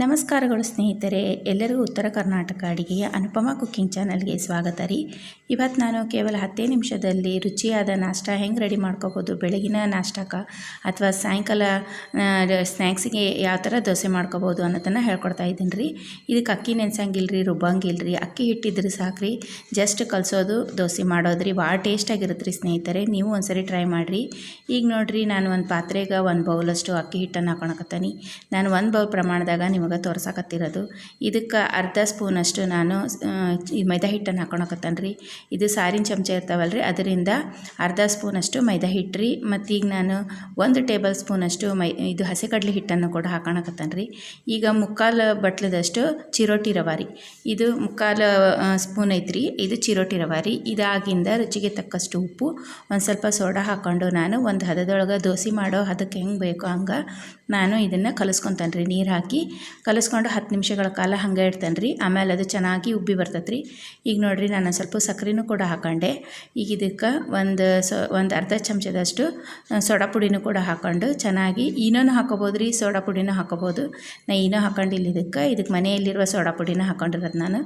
ನಮಸ್ಕಾರಗಳು ಸ್ನೇಹಿತರೆ, ಎಲ್ಲರಿಗೂ ಉತ್ತರ ಕರ್ನಾಟಕ ಅಡಿಗೆಯ ಅನುಪಮ ಕುಕ್ಕಿಂಗ್ ಚಾನಲ್ಗೆ ಸ್ವಾಗತ ರೀ. ಇವತ್ತು ನಾನು ಕೇವಲ ಹತ್ತೇ ನಿಮಿಷದಲ್ಲಿ ರುಚಿಯಾದ ನಾಷ್ಟ ಹೆಂಗೆ ರೆಡಿ ಮಾಡ್ಕೋಬೋದು, ಬೆಳಗಿನ ನಾಷ್ಟಕ್ಕೆ ಅಥವಾ ಸಾಯಂಕಾಲ ಸ್ನ್ಯಾಕ್ಸಿಗೆ ಯಾವ ಥರ ದೋಸೆ ಮಾಡ್ಕೋಬೋದು ಅನ್ನೋದನ್ನು ಹೇಳ್ಕೊಡ್ತಾ ಇದ್ದೀನಿ ರೀ. ಇದಕ್ಕೆ ಅಕ್ಕಿ ನೆನೆಸಂಗಿಲ್ಲ ರೀ, ರುಬ್ಬಂಗಿಲ್ಲ ರೀ. ಅಕ್ಕಿ ಹಿಟ್ಟಿದ್ರೆ ಸಾಕು ರೀ ಜಸ್ಟ್ ಕಲಿಸೋದು ದೋಸೆ ಮಾಡೋದು ರೀ. ಭಾಳ ಟೇಸ್ಟಾಗಿರುತ್ತೆ ರೀ ಸ್ನೇಹಿತರೆ, ನೀವು ಒಂದ್ಸರಿ ಟ್ರೈ ಮಾಡಿರಿ. ಈಗ ನೋಡಿರಿ, ನಾನು ಒಂದು ಪಾತ್ರೆಗೆ ಒಂದು ಬೌಲಷ್ಟು ಅಕ್ಕಿ ಹಿಟ್ಟನ್ನು ಹಾಕೊಳಕತ್ತೀನಿ. ನಾನು ಒಂದು ಬೌಲ್ ಪ್ರಮಾಣದಾಗ ನಿಮಗೆ ತೋರ್ಸಕತ್ತಿರೋದು. ಇದಕ್ಕೆ ಅರ್ಧ ಸ್ಪೂನಷ್ಟು ನಾನು ಈ ಮೈದಾ ಹಿಟ್ಟನ್ನು ಹಾಕೊಳಕತ್ತಾನೆ ರೀ ಇದು ಸಾರಿನ ಚಮಚ ಇರ್ತಾವಲ್ಲ ರೀ ಅದರಿಂದ ಅರ್ಧ ಸ್ಪೂನಷ್ಟು ಮೈದಾ ಹಿಟ್ಟು ರೀ ಮತ್ತು ಈಗ ನಾನು ಒಂದು ಟೇಬಲ್ ಸ್ಪೂನಷ್ಟು ಮೈ, ಇದು ಹಸಿ ಕಡಲೆ ಹಿಟ್ಟನ್ನು ಕೂಡ ಹಾಕೊಳಕತ್ತೇನೆ ರೀ ಈಗ ಮುಕ್ಕಾಲು ಬಟ್ಲದಷ್ಟು ಚಿರೋಟಿ ರವಾರಿ. ಇದು ಮುಕ್ಕಾಲು ಸ್ಪೂನ್ ಐತ್ರಿ, ಇದು ಚಿರೋಟಿ ರವಾರಿ. ಇದಾಗಿಂದ ರುಚಿಗೆ ತಕ್ಕಷ್ಟು ಉಪ್ಪು, ಒಂದು ಸ್ವಲ್ಪ ಸೋಡಾ ಹಾಕ್ಕೊಂಡು ನಾನು ಒಂದು ಹದದೊಳಗೆ ದೋಸೆ ಮಾಡೋ ಹದಕ್ಕೆ ಹೆಂಗೆ ಬೇಕೋ ಹಂಗೆ ನಾನು ಇದನ್ನು ಕಲಿಸ್ಕೊತಾನೆ ರೀ ನೀರು ಹಾಕಿ ಕಲಿಸ್ಕೊಂಡು ಹತ್ತು ನಿಮಿಷಗಳ ಕಾಲ ಹಂಗೆ ಇಡ್ತೇನೆ ರೀ. ಆಮೇಲೆ ಅದು ಚೆನ್ನಾಗಿ ಉಬ್ಬಿ ಬರ್ತೈತೆ ಈಗ ನೋಡಿರಿ ನಾನು ಸ್ವಲ್ಪ ಸಕ್ಕರೆನೂ ಕೂಡ ಹಾಕೊಂಡೆ. ಈಗ ಇದಕ್ಕೆ ಒಂದು ಸೊ ಒಂದು ಅರ್ಧ ಚಮಚದಷ್ಟು ಸೋಡಾ ಪುಡಿನೂ ಕೂಡ ಹಾಕೊಂಡು ಚೆನ್ನಾಗಿ ಈನೋನು ಹಾಕೋಬೋದು ರೀ, ಸೋಡಾ ಪುಡಿನೂ ಹಾಕೋಬೋದು. ನಾ ಈನೋ ಹಾಕೊಂಡಿಲ್ಲ ಇದಕ್ಕೆ. ಇದಕ್ಕೆ ಮನೆಯಲ್ಲಿರುವ ಸೋಡಾ ಪುಡಿನ ಹಾಕೊಂಡಿರೋದು ನಾನು.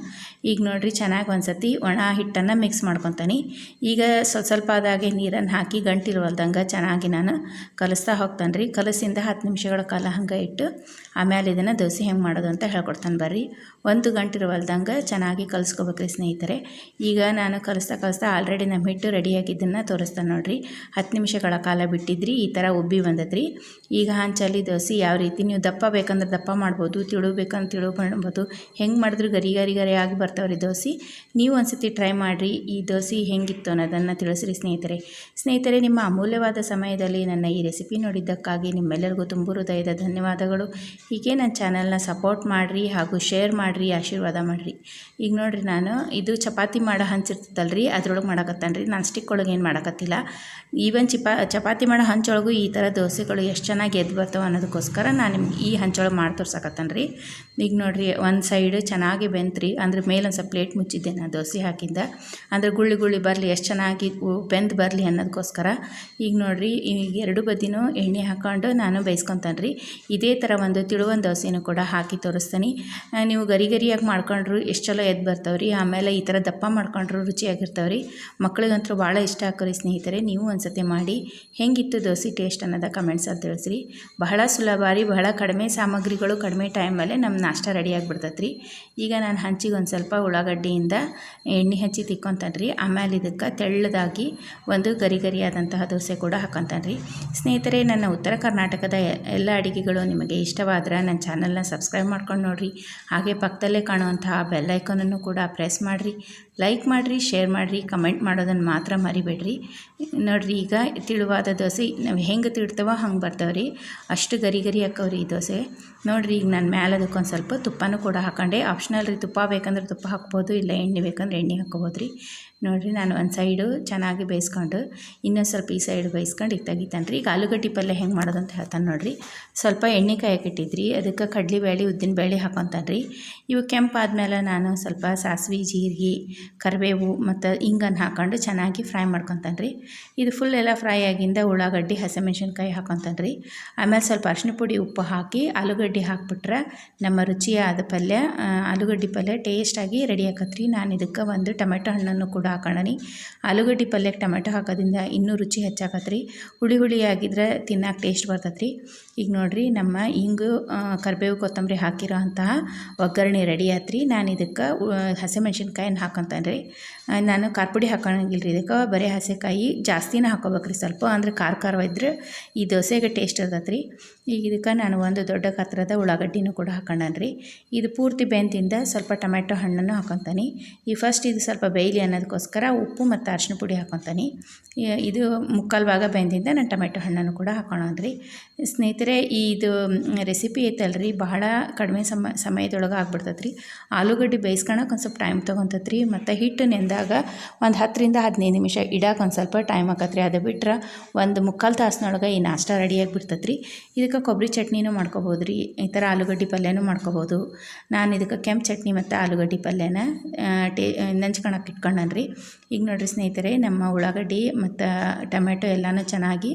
ಈಗ ನೋಡಿರಿ ಚೆನ್ನಾಗಿ ಒಂದು ಸತಿ ಒಣ ಹಿಟ್ಟನ್ನು ಮಿಕ್ಸ್ ಮಾಡ್ಕೊತೀನಿ. ಈಗ ಸ್ವಲ್ಪ ಸ್ವಲ್ಪ ಆದಾಗೆ ನೀರನ್ನು ಹಾಕಿ ಗಂಟಿರುವಲ್ದಂಗೆ ಚೆನ್ನಾಗಿ ನಾನು ಕಲಿಸ್ತಾ ಹೋಗ್ತಾನೆ ರೀ. ಕಲಸಿಂದ ಹತ್ತು ನಿಮಿಷಗಳ ಕಾಲ ಹಂಗೆ ಇಟ್ಟು ಆಮೇಲೆ ಇದನ್ನು ದೋಸೆ ಹೆಂಗೆ ಮಾಡೋದು ಅಂತ ಹೇಳ್ಕೊಡ್ತಾನೆ ಬರ್ರಿ. ಒಂದು ಗಂಟೆ ಇರುವಲ್ದಂಗೆ ಚೆನ್ನಾಗಿ ಕಲಿಸ್ಕೋಬೇಕ್ರಿ ಸ್ನೇಹಿತರೆ. ಈಗ ನಾನು ಕಲಿಸ್ತಾ ಕಲಿಸ್ತಾ ಆಲ್ರೆಡಿ ನಮ್ಮ ಹಿಟ್ಟು ರೆಡಿಯಾಗಿದ್ದನ್ನು ತೋರಿಸ್ತಾನೆ ನೋಡಿರಿ. ಹತ್ತು ನಿಮಿಷಗಳ ಕಾಲ ಬಿಟ್ಟಿದ್ರಿ, ಈ ಥರ ಉಬ್ಬಿ ಬಂದದ್ರಿ. ಈಗ ಹಂಚಲ್ಲಿ ದೋಸೆ ಯಾವ ರೀತಿ ನೀವು ದಪ್ಪ ಬೇಕಂದ್ರೆ ದಪ್ಪ ಮಾಡ್ಬೋದು ತಿಳು ಬೇಕಂದ್ರೆ ತಿಳು ಮಾಡ್ಬೋದು ಹೆಂಗೆ ಮಾಡಿದ್ರು ಗರಿ ಗರಿ ಗರಿ ಆಗಿ ಬರ್ತಾವ್ರಿ ದೋಸೆ. ನೀವು ಒಂದ್ಸತಿ ಟ್ರೈ ಮಾಡಿರಿ, ಈ ದೋಸೆ ಹೆಂಗಿತ್ತು ಅನ್ನೋದನ್ನು ತಿಳಿಸ್ರಿ ಸ್ನೇಹಿತರೆ. ಸ್ನೇಹಿತರೆ, ನಿಮ್ಮ ಅಮೂಲ್ಯವಾದ ಸಮಯದಲ್ಲಿ ನನ್ನ ಈ ರೆಸಿಪಿ ನೋಡಿದ್ದಕ್ಕಾಗಿ ನಿಮ್ಮೆಲ್ಲರಿಗೂ ತುಂಬ ಹೃದಯದ ಧನ್ಯವಾದಗಳು. ಹೀಗೆ ನನ್ನ ಚಾನಲ್ನ ಸಪೋರ್ಟ್ ಮಾಡಿರಿ ಹಾಗೂ ಶೇರ್ ಮಾಡಿರಿ, ಆಶೀರ್ವಾದ ಮಾಡಿರಿ. ಈಗ ನೋಡಿರಿ ನಾನು ಇದು ಚಪಾತಿ ಮಾಡೋ ಹಂಚಿರ್ತದಲ್ರಿ ಅದ್ರೊಳಗೆ ಮಾಡಕತ್ತಾನೆ ರೀ. ನಾನು ಸ್ಟಿಕ್ ಒಳಗೆ ಏನು ಮಾಡಕತ್ತಿಲ್ಲ. ಈವನ್ ಚಿಪಾ, ಚಪಾತಿ ಮಾಡೋ ಹಂಚೊಳಗೂ ಈ ಥರ ದೋಸೆಗಳು ಎಷ್ಟು ಚೆನ್ನಾಗಿ ಎದ್ದು ಬರ್ತಾವೆ ಅನ್ನೋದಕ್ಕೋಸ್ಕರ ನಾನು ನಿಮ್ಗೆ ಈ ಹಂಚೊಳಗೆ ಮಾಡಿ ತೋರ್ಸಕತ್ತಾನೆ ರೀ. ಈಗ ನೋಡಿರಿ, ಒಂದು ಸೈಡ್ ಚೆನ್ನಾಗಿ ಬೆಂತ್ರಿ ಅಂದ್ರೆ ಮೇಲೊಂದು ಸ್ವಲ್ಪ ಪ್ಲೇಟ್ ಮುಚ್ಚಿದ್ದೆ ನಾನು ದೋಸೆ ಹಾಕಿಂದ. ಅಂದರೆ ಗುಳ್ಳಿ ಗುಳ್ಳಿ ಬರಲಿ, ಎಷ್ಟು ಚೆನ್ನಾಗಿ ಬೆಂದು ಬರಲಿ ಅನ್ನೋದಕ್ಕೋಸ್ಕರ ಈಗ ನೋಡಿರಿ, ಈಗ ಎರಡು ಬದಿನೂ ಎಣ್ಣೆ ಹಾಕ್ಕೊಂಡು ನಾನು ಬೇಯಿಸ್ಕೊತಾನೆ ರೀ ಇದೇ ಥರ ಒಂದು ತಿಳುವನ್ ದೋಸೆನೂ ಕೂಡ ಹಾಕಿ ತೋರಿಸ್ತೀನಿ. ನೀವು ಗರಿ ಗರಿಯಾಗಿ ಮಾಡ್ಕೊಂಡ್ರು ಎಷ್ಟು ಚಲೋ ಎದ್ದು ಬರ್ತಾವೆ ರೀ ಆಮೇಲೆ ಈ ಥರ ದಪ್ಪ ಮಾಡ್ಕೊಂಡ್ರು ರುಚಿಯಾಗಿರ್ತಾವೆ ರೀ ಮಕ್ಳಿಗಂತೂ ಭಾಳ ಇಷ್ಟ ಆಕರಿ ಸ್ನೇಹಿತರೆ, ನೀವು ಒಂದ್ಸತಿ ಮಾಡಿ. ಹೆಂಗಿತ್ತು ದೋಸೆ ಟೇಸ್ಟ್ ಅನ್ನೋದ ಕಮೆಂಟ್ಸಲ್ಲಿ ತಿಳಿಸ್ರಿ. ಬಹಳ ಸುಲಭ ರೀ, ಬಹಳ ಕಡಿಮೆ ಸಾಮಗ್ರಿಗಳು ಕಡಿಮೆ ಟೈಮಲ್ಲೇ ನಮ್ಮ ನಾಷ್ಟ ರೆಡಿ ಆಗಿಬಿಡ್ತೈತೆ ರೀ ಈಗ ನಾನು ಹಂಚಿಗೆ ಒಂದು ಸ್ವಲ್ಪ ಉಳ್ಳಾಗಡ್ಡಿಯಿಂದ ಎಣ್ಣೆ ಹಚ್ಚಿ ತಿಕ್ಕೊತಾನೆ ರೀ ಆಮೇಲೆ ಇದಕ್ಕೆ ತೆಳ್ಳದಾಗಿ ಒಂದು ಗರಿ ಗರಿಯಾದಂತಹ ದೋಸೆ ಕೂಡ ಹಾಕೊತಾನೆ ರೀ ಸ್ನೇಹಿತರೆ, ನನ್ನ ಉತ್ತರ ಕರ್ನಾಟಕದ ಎಲ್ಲ ಅಡುಗೆಗಳು ನಿಮಗೆ ಇಷ್ಟವಾದ್ರೆ ನನ್ನ ಚಾನಲ್ನ ಸಬ್ಸ್ಕ್ರೈಬ್ ಮಾಡ್ಕೊಂಡು ನೋಡಿರಿ. ಹಾಗೆ ಪಕ್ಕದಲ್ಲೇ ಕಾಣುವಂತಹ ಬೆಲ್ಲೈಕನನ್ನು ಕೂಡ ಪ್ರೆಸ್ ಮಾಡಿರಿ. ಲೈಕ್ ಮಾಡಿರಿ, ಶೇರ್ ಮಾಡಿರಿ, ಕಮೆಂಟ್ ಮಾಡೋದನ್ನು ಮಾತ್ರ ಮರಿಬೇಡ್ರಿ. ನೋಡಿರಿ, ಈಗ ತಿಳುವಾದ ದೋಸೆ ನಾವು ಹೆಂಗೆ ತಿಳ್ತವೋ ಹಂಗೆ ಬರ್ತವ್ರಿ. ಅಷ್ಟು ಗರಿ ಗರಿ ಹಾಕವ್ರಿ ಈ ದೋಸೆ. ನೋಡಿರಿ, ಈಗ ನಾನು ಮೇಲೆ ಅದಕ್ಕೊಂದು ಸ್ವಲ್ಪ ತುಪ್ಪನೂ ಕೂಡ ಹಾಕೊಂಡೆ. ಆಪ್ಷನಲ್ ರೀ ತುಪ್ಪ ಬೇಕಂದ್ರೆ ತುಪ್ಪ ಹಾಕ್ಬೋದು, ಇಲ್ಲ ಎಣ್ಣೆ ಬೇಕಂದ್ರೆ ಎಣ್ಣೆ ಹಾಕ್ಬೋದು ರೀ ನೋಡಿರಿ ನಾನು ಒಂದು ಸೈಡು ಚೆನ್ನಾಗಿ ಬೇಯಿಸ್ಕೊಂಡು, ಇನ್ನೊಂದು ಸ್ವಲ್ಪ ಈ ಸೈಡ್ ಬೇಯಿಸ್ಕೊಂಡು ಈಗ ತೆಗಿತಾನೆ ರೀ ಈಗ ಆಲೂಗಡ್ಡೆ ಪಲ್ಯ ಹೆಂಗೆ ಮಾಡೋದು ಅಂತ ಹೇಳ್ತಾನೆ ನೋಡಿರಿ. ಸ್ವಲ್ಪ ಎಣ್ಣೆ ಕಾಯಕ್ಕಿಟ್ಟಿದ್ರಿ ಅದಕ್ಕೆ ಕಡಲೆಬೇಳೆ ಉದ್ದಿನ ಬೇಳೆ ಹಾಕೊತಾನೆ ರೀ ಇವು ಕೆಂಪಾದ್ಮೇಲೆ ನಾನು ಸ್ವಲ್ಪ ಸಾಸಿವೆ, ಜೀರಿಗೆ, ಕರಿಬೇವು ಮತ್ತು ಹಿಂಗನ್ನು ಹಾಕ್ಕೊಂಡು ಚೆನ್ನಾಗಿ ಫ್ರೈ ಮಾಡ್ಕೊತಾನೆ ರೀ ಇದು ಫುಲ್ ಎಲ್ಲ ಫ್ರೈ ಆಗಿಂದ ಉಳ್ಳಾಗಡ್ಡಿ, ಹಸಿಮೆಣ್ಸಿನ್ಕಾಯಿ ಹಾಕೊತಾನೆ ರೀ ಆಮೇಲೆ ಸ್ವಲ್ಪ ಅರಿಶಿನ ಪುಡಿ, ಉಪ್ಪು ಹಾಕಿ ಆಲೂಗಡ್ಡೆ ಹಾಕ್ಬಿಟ್ರೆ ನಮ್ಮ ರುಚಿಯಾದ ಪಲ್ಯ ಆಲೂಗಡ್ಡೆ ಪಲ್ಯ ಟೇಸ್ಟಾಗಿ ರೆಡಿ ಆಕತ್ರಿ. ನಾನು ಇದಕ್ಕೆ ಒಂದು ಟೊಮೆಟೊ ಹಣ್ಣನ್ನು ಕೂಡ ಹಾಕೋಣನಿ. ಆಲೂಗಡ್ಡೆ ಪಲ್ಯಕ್ಕೆ ಟೊಮೆಟೊ ಹಾಕೋದ್ರಿಂದ ಇನ್ನೂ ರುಚಿ ಹೆಚ್ಚಾಕತ್ರಿ. ಹುಳಿ ಹುಳಿ ಆಗಿದ್ರೆ ತಿನ್ನಕ್ಕೆ ಟೇಸ್ಟ್ ಬರ್ತೈತೆ ರೀ ಈಗ ನೋಡಿರಿ ನಮ್ಮ ಹಿಂಗು ಕರಿಬೇವು ಕೊತ್ತಂಬರಿ ಹಾಕಿರೋ ಅಂತಹ ಒಗ್ಗರಣೆ ರೆಡಿ ಆತ್ರಿ. ನಾನು ಇದಕ್ಕೆ ಹಸಿಮೆಣ್ಸಿನ್ಕಾಯಿನ ಹಾಕೊತಾನೆ ರೀ ನಾನು ಖಾರ ಪುಡಿ ಹಾಕೋಣಂಗಿಲ್ಲ ರೀ ಇದಕ್ಕೆ ಬರೀ ಹಸೆಕಾಯಿ ಜಾಸ್ತಿನೇ ಹಾಕೋಬೇಕ್ರಿ. ಸ್ವಲ್ಪ ಅಂದರೆ ಖಾರ ಖಾರ ಇದ್ರೆ ಈ ದೋಸೆಗೆ ಟೇಸ್ಟ್ ಇರ್ತೈತ್ರಿ. ಈಗ ಇದಕ್ಕೆ ನಾನು ಒಂದು ದೊಡ್ಡ ಗಾತ್ರದ ಉಳ್ಳಾಗಡ್ಡಿನೂ ಕೂಡ ಹಾಕೊಂಡಾನೆ ರೀ ಇದು ಪೂರ್ತಿ ಬೆಂದಿಂದ ಸ್ವಲ್ಪ ಟೊಮೆಟೊ ಹಣ್ಣನ್ನು ಹಾಕೊತಾನೆ. ಈ ಫಸ್ಟ್ ಇದು ಸ್ವಲ್ಪ ಬೇಯಲಿ ಅನ್ನೋದಕ್ಕೋಸ್ಕರ ಉಪ್ಪು ಮತ್ತು ಅರಿಶಿನ ಪುಡಿ ಹಾಕೊತಾನೆ. ಇದು ಮುಕ್ಕಾಲು ಭಾಗ ಬೆಂದಿಂದ ನಾನು ಟೊಮೆಟೊ ಹಣ್ಣನ್ನು ಕೂಡ ಹಾಕೋಣನ್ರಿ ಸ್ನೇಹಿತರೆ, ಇದು ರೆಸಿಪಿ ಐತಲ್ರಿ, ಬಹಳ ಕಡಿಮೆ ಸಮ, ಸಮಯದೊಳಗೆ ಆಗ್ಬಿಡ್ತೈತೆ ರೀ ಆಲೂಗಡ್ಡೆ ಬೇಯಿಸ್ಕೊಳಕ್ಕೆ ಒಂದು ಸ್ವಲ್ಪ ಟೈಮ್ ತೊಗೊತೈತೆ ರೀ ಮತ್ತು ಹಿಟ್ಟು ನೆಂದಾಗ ಒಂದು ಹತ್ತರಿಂದ ಹದಿನೈದು ನಿಮಿಷ ಇಡಕ್ಕೆ ಒಂದು ಸ್ವಲ್ಪ ಟೈಮ್ ಆಕತ್ರಿ ಅದು ಬಿಟ್ರೆ ಒಂದು ಮುಕ್ಕಾಲು ತಾಸಿನೊಳಗೆ ಈ ನಾಷ್ಟ ರೆಡಿಯಾಗಿ ಬಿಡ್ತೈತೆ ರೀ ಇದಕ್ಕೆ ಕೊಬ್ಬರಿ ಚಟ್ನಿನೂ ಮಾಡ್ಕೊಬೋದು ರೀ ಈ ಥರ ಆಲೂಗಡ್ಡೆ ಪಲ್ಯನೂ ಮಾಡ್ಕೊಬೋದು ನಾನು ಇದಕ್ಕೆ ಕೆಂಪು ಚಟ್ನಿ ಮತ್ತು ಆಲೂಗಡ್ಡೆ ಪಲ್ಯನ ಟೇ ನೆಂಚ್ಕೊಳಕ್ಕೆ ಇಟ್ಕೊಂಡನ್ರಿ. ಈಗ ನೋಡಿರಿ ಸ್ನೇಹಿತರೆ, ನಮ್ಮ ಉಳ್ಳಾಗಡ್ಡಿ ಮತ್ತು ಟೊಮೆಟೊ ಎಲ್ಲನೂ ಚೆನ್ನಾಗಿ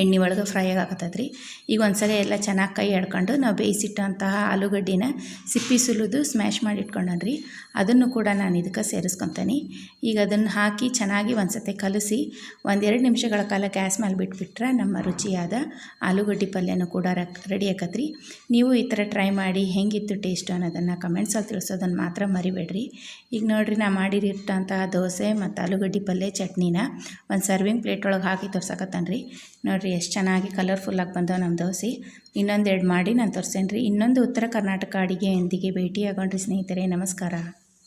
ಎಣ್ಣೆ ಒಳಗೆ ಫ್ರೈ ಆಗಕತ್ತದ ರೀ ಈಗ ಒಂದ್ಸಲ ಎಲ್ಲ ಚೆನ್ನಾಗಿ ಕೈ ಎಡ್ಕೊಂಡು ನಾವು ಬೇಯಿಸಿಟ್ಟಂತಹ ಆಲೂಗಡ್ಡಿನ ಸಿಪ್ಪಿ ಸುಲಿದು ಸ್ಮ್ಯಾಶ್ ಮಾಡಿ ಇಟ್ಕೊಂಡನ್ರಿ. ಅದನ್ನು ಕೂಡ ನಾನು ಇದಕ್ಕೆ ಸೇರಿಸ್ಕೊತೀನಿ. ಈಗ ಅದನ್ನು ಹಾಕಿ ಚೆನ್ನಾಗಿ ಒಂದ್ಸತಿ ಕಲಸಿ ಒಂದೆರಡು ನಿಮಿಷಗಳ ಕಾಲ ಗ್ಯಾಸ್ ಮೇಲೆ ಬಿಟ್ಬಿಟ್ರೆ ನಮ್ಮ ರುಚಿಯಾದ ಆಲೂಗಡ್ಡೆ ಪಲ್ಯನೂ ಕೂಡ ರೆಡಿ ಆಕತ್ರಿ. ನೀವು ಈ ಥರ ಟ್ರೈ ಮಾಡಿ ಹೆಂಗಿತ್ತು ಟೇಸ್ಟ್ ಅನ್ನೋದನ್ನು ಕಮೆಂಟ್ಸಲ್ಲಿ ತಿಳಿಸೋದನ್ನು ಮಾತ್ರ ಮರಿಬೇಡ್ರಿ. ಈಗ ನೋಡಿರಿ ನಾ ಮಾಡಿರಿಟ್ಟಂತಹ ದೋಸೆ ಮತ್ತು ಆಲೂಗಡ್ಡೆ ಪಲ್ಯ ಚಟ್ನಿನ ಒಂದು ಸರ್ವಿಂಗ್ ಪ್ಲೇಟ್ ಒಳಗೆ ಹಾಕಿ ತೋರ್ಸಕತ್ತಾನ ರೀ ನೋಡಿರಿ ಎಷ್ಟು ಚೆನ್ನಾಗಿ ಕಲರ್ಫುಲ್ಲಾಗಿ ಬಂದವು ನಮ್ಮ ದೋಸೆ ಇನ್ನೊಂದು ಎರಡು ಮಾಡಿ ನಾನು ತೋರಿಸ್ತೇನೆ ರೀ ಇನ್ನೊಂದು ಉತ್ತರ ಕರ್ನಾಟಕ ಅಡಿಗೆ ಎಂದಿಗೆ ಭೇಟಿ ಭೇಟಿಯಾಗೋಣ್ರಿ ಸ್ನೇಹಿತರೆ. ನಮಸ್ಕಾರ.